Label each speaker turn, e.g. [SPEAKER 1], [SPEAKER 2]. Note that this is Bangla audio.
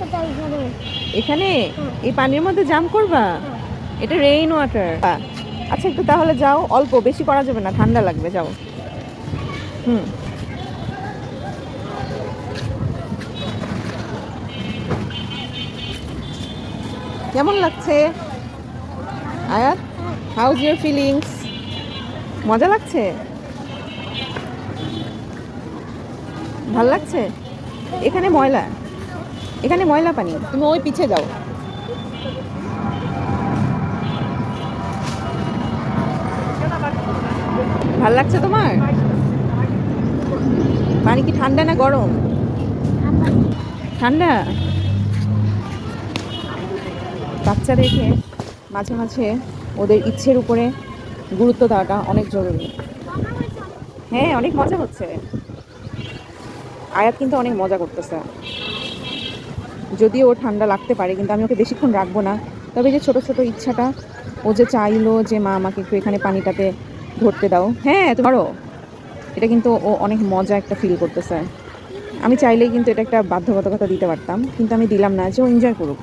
[SPEAKER 1] কোথায় এখানে?
[SPEAKER 2] এখানে এই পানির মধ্যে জাম্প করবা? এটা রেইন ওয়াটার আচ্ছা একটু তাহলে যাও। অল্প বেশি করা যাবে না ঠান্ডা লাগবে যাও। হুম। কেমন লাগছে? আয়াত হাউজ ইউর ফিলিংস মজা লাগছে? ভালো লাগছে? এখানে ময়লা। এখানে ময়লা পানি। তুমি ওই পিছে যাও। ভালো লাগছে তোমার? পানি কি ঠান্ডা না গরম? ঠান্ডা। বাচ্চাদেরকে মাঝে মাঝে ওদের ইচ্ছের উপরে গুরুত্ব দেওয়াটা অনেক জরুরি। হ্যাঁ অনেক মজা হচ্ছে। আয়াত কিন্তু অনেক মজা করতেছে। যদিও ও ঠান্ডা লাগতে পারে, কিন্তু আমি ওকে বেশিক্ষণ রাখব না। তবে যে ছোট ছোট ইচ্ছাটা, ও যে চাইলো যে, মা, আমাকে একটু এখানে পানিটাতে ধরতে দাও। হ্যাঁ ধরো এটা কিন্তু ও অনেক মজা একটা ফিল করতেছে। আমি চাইলেই কিন্তু এটা একটা বাধ্যবাধকতা দিতে পারতাম, কিন্তু আমি দিলাম না, যে ও এনজয় করুক।